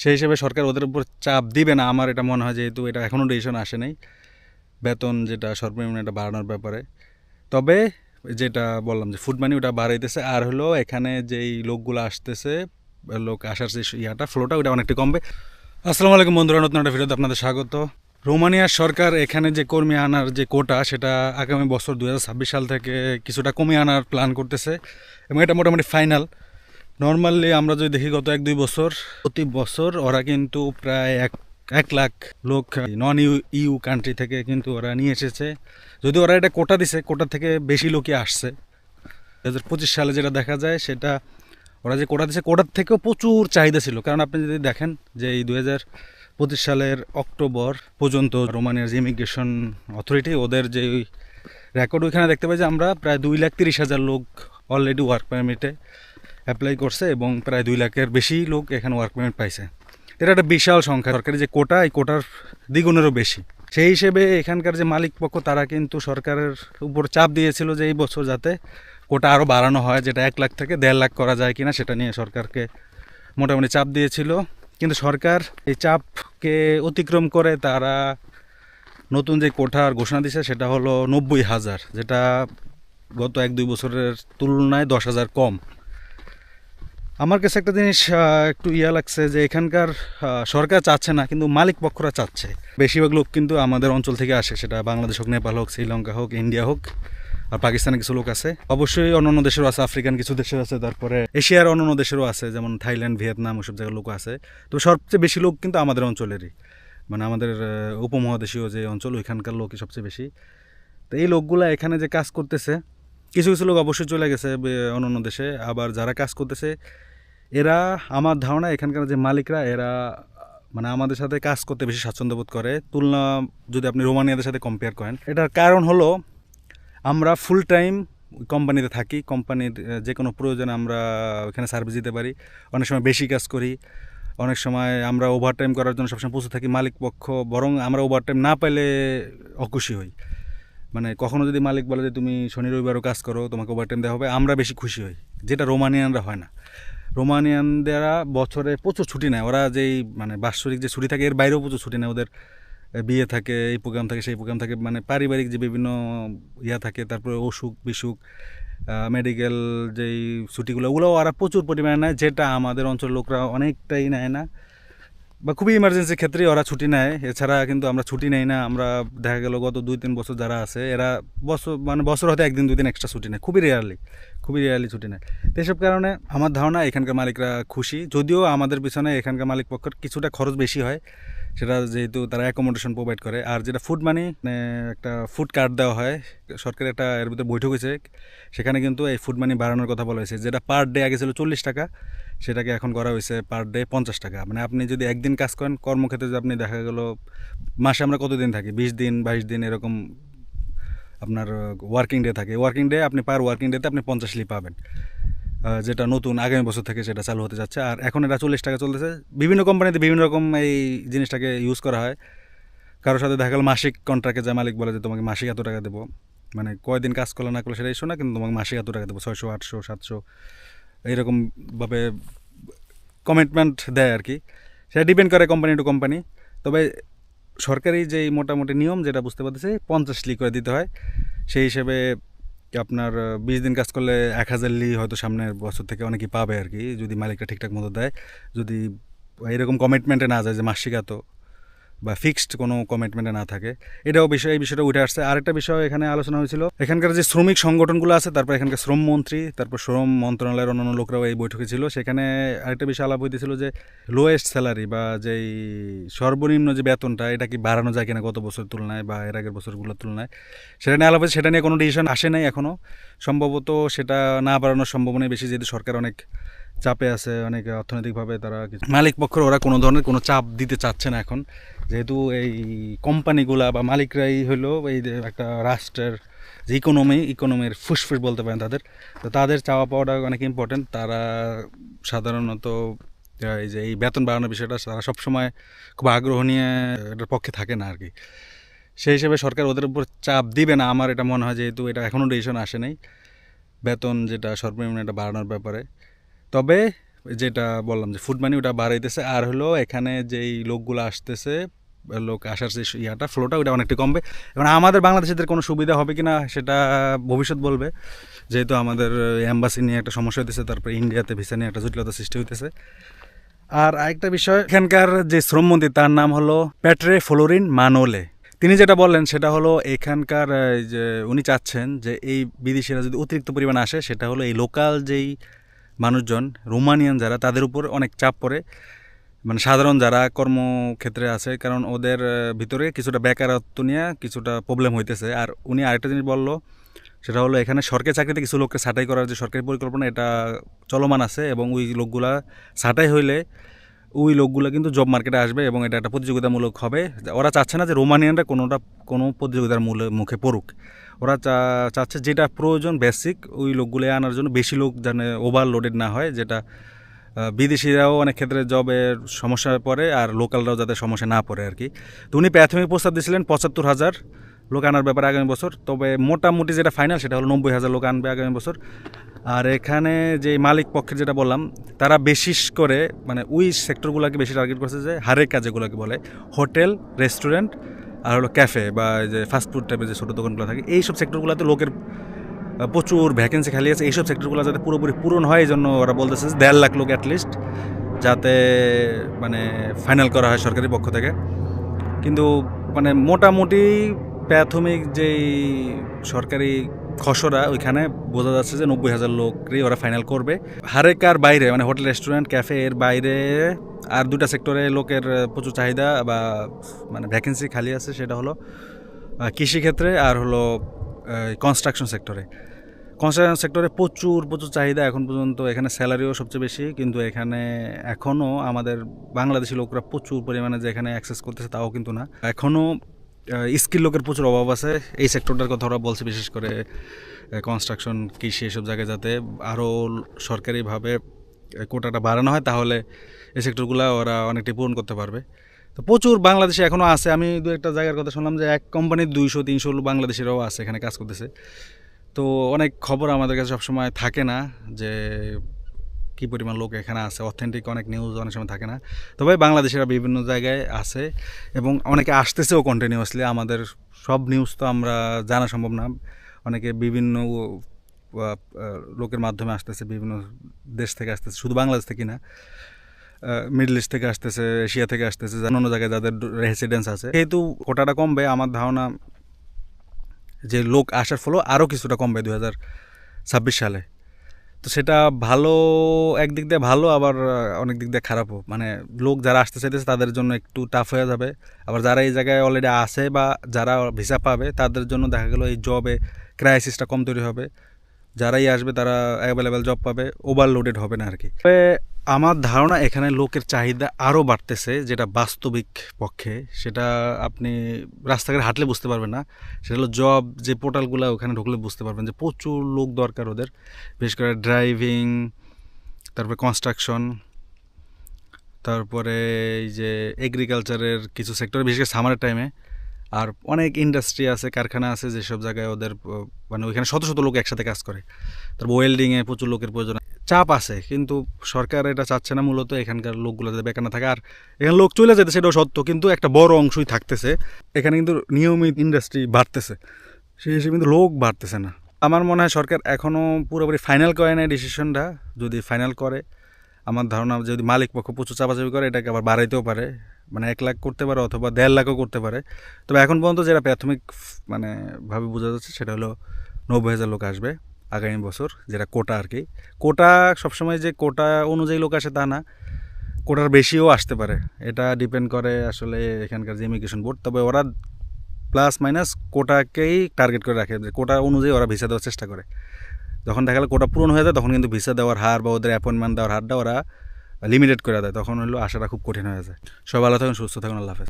সেই হিসেবে সরকার ওদের উপর চাপ দিবে না। আমার এটা মনে হয় যেহেতু এটা এখনও ডিসিশন আসে নাই। বেতন যেটা সর্বনিম্ন এটা বাড়ানোর ব্যাপারে। তবে যেটা বললাম যে ফুড মানি ওটা বাড়াইতেছে। আর হলো এখানে যেই লোকগুলো আসতেছে, লোক আসার যে ইয়াটা ফ্লোটা ওটা অনেকটা কমবে। আসসালামু আলাইকুম বন্ধুরা, নতুন একটা ভিডিওতে আপনাদের স্বাগত। রোমানিয়ার সরকার এখানে যে কর্মী আনার যে কোটা, সেটা আগামী বছর দু হাজার ছাব্বিশ সাল থেকে কিছুটা কমিয়ে আনার প্ল্যান করতেছে। এবং এটা মোটামুটি ফাইনাল নর্মালি আমরা যদি দেখি গত এক দুই বছর, প্রতি বছর ওরা কিন্তু প্রায় এক এক লাখ লোক নন ইউ ইউ কান্ট্রি থেকে কিন্তু ওরা নিয়ে এসেছে। যদি ওরা এটা কোটা দিছে কোটা থেকে বেশি লোকই আসছে। দু হাজার পঁচিশ সালে যেটা দেখা যায়, সেটা ওরা যে কোটা দিছে কোটার থেকেও প্রচুর চাহিদা ছিল। কারণ আপনি যদি দেখেন যে এই দু হাজার পঁচিশ সালের অক্টোবর পর্যন্ত রোমানিয়ার যে ইমিগ্রেশন অথরিটি ওদের যে রেকর্ড ওইখানে দেখতে পাই যে আমরা প্রায় দুই লাখ তিরিশ হাজার লোক অলরেডি ওয়ার্ক পারমিটে অ্যাপ্লাই করছে এবং প্রায় দুই লাখের বেশি লোক এখানে ওয়ার্ক পারমিট পাইছে। এটা একটা বিশাল সংখ্যা সরকারি যে কোটা, এই কোটার দ্বিগুণেরও বেশি। সেই হিসেবে এখানকার যে মালিক পক্ষ, তারা কিন্তু সরকারের উপর চাপ দিয়েছিল যে এই বছর যাতে কোটা আরও বাড়ানো হয়, যেটা এক লাখ থেকে দেড় লাখ করা যায় কিনা, সেটা নিয়ে সরকারকে মোটামুটি চাপ দিয়েছিল। কিন্তু সরকার এই চাপকে অতিক্রম করে তারা নতুন যে কোঠার ঘোষণা দিয়েছে, সেটা হলো নব্বই হাজার, যেটা গত এক দুই বছরের তুলনায় দশ হাজার কম। আমার কাছে একটা জিনিস একটু ইয়া লাগছে যে এখানকার সরকার চাচ্ছে না, কিন্তু মালিক পক্ষরা চাচ্ছে। বেশিরভাগ লোক কিন্তু আমাদের অঞ্চল থেকে আসে, সেটা বাংলাদেশ হোক, নেপাল হোক, শ্রীলঙ্কা হোক, ইন্ডিয়া হোক, আর পাকিস্তানে কিছু লোক আছে। অবশ্যই অন্যান্য দেশেরও আছে, আফ্রিকান কিছু দেশের আছে, তারপরে এশিয়ার অন্যান্য দেশেরও আছে, যেমন থাইল্যান্ড, ভিয়েতনাম, ওসব জায়গার লোক আছে। তো সবচেয়ে বেশি লোক কিন্তু আমাদের অঞ্চলেরই। মানে আমাদের উপমহাদেশীয় যে অঞ্চল, ওইখানকার লোকই সবচেয়ে বেশি। তো এই লোকগুলা এখানে যে কাজ করতেছে, কিছু কিছু লোক অবশ্যই চলে গেছে অন্যান্য দেশে। আবার যারা কাজ করতেছে এরা আমার ধারণা এখানকার যে মালিকরা, এরা মানে আমাদের সাথে কাজ করতে বেশি স্বাচ্ছন্দ্য বোধ করে। তুলনা যদি আপনি রোমানিয়াদের সাথে কম্পেয়ার করেন। এটার কারণ হলো, আমরা ফুল টাইম কোম্পানিতে থাকি। কোম্পানির যে কোনো প্রয়োজনে আমরা ওখানে সার্ভিস দিতে পারি। অনেক সময় বেশি কাজ করি। অনেক সময় আমরা ওভার টাইম করার জন্য সবসময় প্রস্তুত থাকি মালিক পক্ষ। বরং আমরা ওভার টাইম না পেলে অখুশি হই। মানে কখনো যদি মালিক বলে যে, তুমি শনি রবিবারও কাজ করো, তোমাকে ওভার টাইম দেওয়া হবে, আমরা বেশি খুশি হই। যেটা রোমানিয়ানরা হয় না। রোমানিয়ানদেরা বছরে প্রচুর ছুটি নেয়। ওরা যেই মানে বাৎসরিক যে ছুটি থাকে, এর বাইরেও প্রচুর ছুটি নেয়। ওদের বিয়ে থাকে, এই প্রোগ্রাম থাকে, সেই প্রোগ্রাম থাকে। মানে পারিবারিক যে বিভিন্ন ইয়া থাকে, তারপরে অসুখ, বিসুখ মেডিকেল যেই ছুটিগুলো, ওগুলোও ওরা প্রচুর পরিমাণে নেয়, যেটা আমাদের অঞ্চলের লোকরা অনেকটাই নেয় না। বা খুবই ইমার্জেন্সির ক্ষেত্রেই ওরা ছুটি নেয়। এছাড়া কিন্তু আমরা ছুটি নেই না। আমরা দেখা গেল গত দুই তিন বছর যারা আছে, এরা বছর মানে বছর হয়তো একদিন দুই দিন এক্সট্রা ছুটি নেয়। খুবই রেয়ারলি খুবই রেয়ারলি ছুটি নেয়। তো এসব কারণে আমার ধারণা এখানকার মালিকরা খুশি। যদিও আমাদের পিছনে এখানকার মালিক পক্ষের কিছুটা খরচ বেশি হয়। সেটা যেহেতু তারা অ্যাকোমোডেশন প্রোভাইড করে। আর যেটা ফুড মানি মানে একটা ফুড কার্ড দেওয়া হয় সরকারের একটা এর ভিতরে বৈঠক হয়েছে। সেখানে কিন্তু এই ফুড মানি বাড়ানোর কথা বলা হয়েছে। যেটা পার ডে আগে ছিল চল্লিশ টাকা, সেটাকে এখন করা হয়েছে পার ডে পঞ্চাশ টাকা। মানে আপনি যদি একদিন কাজ করেন, কর্মক্ষেত্রে যদি আপনি দেখা গেল, মাসে আমরা কতদিন থাকি? বিশ দিন, বাইশ দিন এরকম আপনার ওয়ার্কিং ডে থাকে। ওয়ার্কিং ডে আপনি পার ওয়ার্কিং ডেতে আপনি পঞ্চাশ লি পাবেন। যেটা নতুন, আগামী বছর থেকে সেটা চালু হতে যাচ্ছে। আর এখন এটা চল্লিশ টাকা চলতেছে। বিভিন্ন কোম্পানিতে বিভিন্ন রকম এই জিনিসটাকে ইউজ করা হয়। কারোর সাথে দেখা গেল মাসিক কন্ট্রাক্টে যা মালিক বলে যে, তোমাকে মাসিক এত টাকা দেবো। মানে কয়দিন কাজ করলে না করলে সেটা ইস্যু না কিন্তু তোমাকে মাসিক এত টাকা দেবো। ছয়শো, আটশো, সাতশো এইরকমভাবে কমিটমেন্ট দেয় আর কি। সেটা ডিপেন্ড করে কোম্পানি টু কোম্পানি তবে সরকারি যেই মোটামুটি নিয়ম যেটা বুঝতে পারতেছি, পঞ্চাশ লি করে দিতে হয়। সেই হিসেবে আপনার বিশ দিন কাজ করলে এক হাজার লি হয়তো সামনের বছর থেকে অনেকেই পাবে আর কি, যদি মালিকটা ঠিকঠাক মতো দেয়। যদি এরকম কমিটমেন্টে না যায় যে মাসিক এত বা ফিক্সড কোনো কমিটমেন্টে না থাকে। এটাও বিষয়, এই বিষয়টা উঠে আসছে। আরেকটা বিষয় এখানে আলোচনা হয়েছিল, এখানকার যে শ্রমিক সংগঠনগুলো আছে, তারপর এখানকার শ্রম মন্ত্রী, তারপর শ্রম মন্ত্রণালয়ের অন্যান্য লোকরাও এই বৈঠকে ছিল। সেখানে আরেকটা বিষয় আলাপ হইতেছিল যে লোয়েস্ট স্যালারি বা যেই সর্বনিম্ন যে বেতনটা, এটা কি বাড়ানো যায় কিনা গত বছরের তুলনায় বা এর আগের বছরগুলোর তুলনায়? সেটা নিয়ে আলাপ হয়েছে, সেটা নিয়ে কোনো ডিসিশন আসে নাই এখনও সম্ভবত সেটা না বাড়ানোর সম্ভাবনাই বেশি, যেহেতু সরকার অনেক চাপে আছে, অনেক অর্থনৈতিকভাবে তারা মালিক পক্ষের ওরা কোনো ধরনের কোনো চাপ দিতে চাচ্ছে না এখন। যেহেতু এই কোম্পানিগুলা বা মালিকরাই হলো এই একটা রাষ্ট্রের যে ইকোনমি ইকোনমির ফুসফুস বলতে পারেন তাদের। তো তাদের চাওয়া পাওয়াটা অনেক ইম্পর্টেন্ট তারা সাধারণত এই যে এই বেতন বাড়ানোর বিষয়টা তারা সবসময় খুব আগ্রহ নিয়ে এটার পক্ষে থাকে না আর কি সেই হিসেবে সরকার ওদের উপর চাপ দিবে না। আমার এটা মনে হয় যেহেতু এটা এখনও ডিসিশন আসে নাই। বেতন যেটা সর্বনিম্ন এটা বাড়ানোর ব্যাপারে। তবে যেটা বললাম যে ফুড মানি ওটা বাড়াইতেছে, আর হলো এখানে যেই লোকগুলো আসতেছে, লোক আসার যে ইয়াটা ফ্লোটা ওটা অনেকটা কমবে। এবং আমাদের বাংলাদেশিদের কোনো সুবিধা হবে কিনা সেটা ভবিষ্যৎ বলবে। যেহেতু আমাদের অ্যাম্বাসি নিয়ে একটা সমস্যা হইতেছে, তারপরে ইন্ডিয়াতে ভিসা নিয়ে একটা জটিলতা সৃষ্টি হইতেছে। আর আরেকটা বিষয়, এখানকার যে শ্রমমন্ত্রী তার নাম হলো প্যাট্রে ফ্লোরিন মানোলে। তিনি যেটা বললেন, সেটা হলো এখানকার যে উনি চাচ্ছেন যে এই বিদেশিরা যদি অতিরিক্ত পরিমাণ আসে, সেটা হলো এই লোকাল যেই মানুষজন, রোমানিয়ান যারা, তাদের উপর অনেক চাপ পড়ে। মানে সাধারণ যারা কর্মক্ষেত্রে আছে, কারণ ওদের ভিতরে কিছুটা বেকারত্ব নিয়ে কিছুটা প্রবলেম হইতেছে। আর উনি আরেকটা জিনিস বলল, সেটা হলো এখানে সরকারি চাকরিতে কিছু লোককে ছাঁটাই করার যে সরকারি পরিকল্পনা, এটা চলমান আছে এবং ওই লোকগুলা ছাঁটাই হইলে ওই লোকগুলো কিন্তু জব মার্কেটে আসবে এবং এটা একটা প্রতিযোগিতামূলক হবে। ওরা চাচ্ছে না যে রোমানিয়ানরা কোনোটা, কোনো প্রতিযোগিতার মূলে, মুখে পড়ুক। ওরা চাচ্ছে যেটা প্রয়োজন বেসিক ওই লোকগুলো আনার জন্য। বেশি লোক যেন ওভারলোডেড না হয়, যেটা বিদেশিরাও অনেক ক্ষেত্রে জবের সমস্যায় পড়ে আর লোকালরাও যাতে সমস্যা না পড়ে আর কি। তো উনি প্রাথমিক প্রস্তাব দিয়েছিলেন পঁচাত্তর হাজার লোক আনার ব্যাপারে আগামী বছর। তবে মোটামুটি যেটা ফাইনাল সেটা হলো নব্বই হাজার লোক আনবে আগামী বছর। আর এখানে যে মালিক পক্ষের যেটা বললাম, তারা বিশেষ করে মানে ওই সেক্টরগুলোকে বেশি টার্গেট করছে যে হারের কাজেগুলোকে বলে। হোটেল রেস্টুরেন্ট আর হলো ক্যাফে বা যে ফাস্টফুড টাইপের যে ছোটো দোকানগুলো থাকে, এইসব সেক্টরগুলোতে লোকের প্রচুর ভ্যাকেন্সি খালি আছে। এইসব সেক্টরগুলো যাতে পুরোপুরি পূরণ হয় এই জন্য ওরা বলতেছে দেড় লাখ লোক অ্যাটলিস্ট যাতে মানে ফাইনাল করা হয় সরকারি পক্ষ থেকে। কিন্তু মানে মোটামুটি প্রাথমিক যেই সরকারি খসড়া ওইখানে বোঝা যাচ্ছে যে নব্বই হাজার লোকই ওরা ফাইনাল করবে। হারেকার বাইরে মানে হোটেল রেস্টুরেন্ট ক্যাফে এর বাইরে আর দুটা সেক্টরে লোকের প্রচুর চাহিদা বা মানে ভ্যাকেন্সি খালি আছে, সেটা হলো কৃষিক্ষেত্রে আর হলো কনস্ট্রাকশন সেক্টরে কনস্ট্রাকশন সেক্টরে প্রচুর প্রচুর চাহিদা এখন পর্যন্ত, এখানে স্যালারিও সবচেয়ে বেশি, কিন্তু এখানে এখনও আমাদের বাংলাদেশি লোকরা প্রচুর পরিমাণে যে এখানে অ্যাক্সেস করতেছে তাও কিন্তু না। এখনও স্কিল লোকের প্রচুর অভাব আছে। এই সেক্টরটার কথা ওরা বলছে, বিশেষ করে কনস্ট্রাকশন কৃষি, এসব জায়গায় যাতে আরও সরকারিভাবে কোটাটা বাড়ানো হয়, তাহলে এই সেক্টরগুলো ওরা অনেকটাই পূরণ করতে পারবে। তো প্রচুর বাংলাদেশে এখনও আছে। আমি দু একটা জায়গার কথা শুনলাম যে এক কোম্পানির দুইশো, তিনশো বাংলাদেশিরাও আছে এখানে কাজ করতেছে। তো অনেক খবর আমাদের কাছে সবসময় থাকে না যে কী পরিমাণ লোক এখানে আছে? অথেন্টিক অনেক নিউজ অনেক সময় থাকে না। তবে বাংলাদেশের বিভিন্ন জায়গায় আছে এবং অনেকে আসতেছেও কন্টিনিউয়াসলি আমাদের সব নিউজ তো আমরা জানা সম্ভব না। অনেকে বিভিন্ন লোকের মাধ্যমে আসতেছে, বিভিন্ন দেশ থেকে আসতেছে। শুধু বাংলাদেশ থেকে না মিডল ইস্ট থেকে আসতেছে এশিয়া থেকে আসতেছে অন্য জায়গায় যাদের রেসিডেন্স আছে। যেহেতু কোটাটা কমবে, আমার ধারণা যে লোক আসার ফলেও আরও কিছুটা কমবে দু হাজার ছাব্বিশ সালে। তো সেটা ভালো, একদিক দিয়ে ভালো, আবার অনেক দিক দিয়ে খারাপও। মানে লোক যারা আসতে চাইতেছে তাদের জন্য একটু টাফ হয়ে যাবে। আবার যারা এই জায়গায় অলরেডি আছে বা যারা ভিসা পাবে, তাদের জন্য দেখা গেলো এই জবে ক্রাইসিসটা কম তৈরি হবে। যারাই আসবে তারা অ্যাভেলেবেল জব পাবে ওভারলোডেড হবে না আর কি তবে আমার ধারণা এখানে লোকের চাহিদা আরও বাড়তেছে, যেটা বাস্তবিক পক্ষে। সেটা আপনি রাস্তাঘাটে হাঁটলে বুঝতে পারবেন না। সেটা হলো জব যে পোর্টালগুলো ওখানে ঢুকলে বুঝতে পারবেন যে প্রচুর লোক দরকার ওদের। বিশেষ করে ড্রাইভিং তারপরে কনস্ট্রাকশন তারপরে এই যে এগ্রিকালচারের কিছু সেক্টর বিশেষ করে সামারের টাইমে আর অনেক ইন্ডাস্ট্রি আছে, কারখানা আছে, যেসব জায়গায় ওদের মানে ওইখানে শত শত লোক একসাথে কাজ করে। তারপর ওয়েল্ডিংয়ে প্রচুর লোকের প্রয়োজন চাপ আছে, কিন্তু সরকার এটা চাচ্ছে না মূলত, এখানকার লোকগুলো যাতে বেকার না থাকে। আর এখানে লোক চলে যেতে সেটাও সত্য, কিন্তু একটা বড় অংশই থাকতেছে। এখানে কিন্তু নিয়মিত ইন্ডাস্ট্রি বাড়তেছে, সেই হিসেবে কিন্তু লোক বাড়তেছে না। আমার মনে হয় সরকার এখনও পুরোপুরি ফাইনাল করে নেয় ডিসিশনটা যদি ফাইনাল করে, আমার ধারণা যদি মালিক পক্ষ প্রচুর চাপাচাপি করে, এটাকে আবার বাড়াইতেও পারে। মানে এক লাখ করতে পারে অথবা দেড় লাখও করতে পারে। তবে এখন পর্যন্ত যেটা প্রাথমিক মানে ভাবে বোঝা যাচ্ছে সেটা হলো নব্বই হাজার লোক আসবে আগামী বছর, যেটা কোটা আর কি। কোটা সবসময় যে কোটা অনুযায়ী লোক আসে তা না, কোটার বেশিও আসতে পারে। এটা ডিপেন্ড করে আসলে এখানকার যে ইমিগ্রেশন বোর্ড তবে ওরা প্লাস মাইনাস কোটাকেই টার্গেট করে রাখে। যে কোটা অনুযায়ী ওরা ভিসা দেওয়ার চেষ্টা করে। যখন দেখা গেলো কোটা পূরণ হয়ে যায়, তখন কিন্তু ভিসা দেওয়ার হার বা ওদের অ্যাপয়েন্টমেন্ট দেওয়ার হারটা ওরা লিমিটেড করে দেয়, তখন হলো আসাটা খুব কঠিন হয়ে যায়। সবাই ভালো থাকুন, সুস্থ থাকুন, আল্লাহ হাফেজ।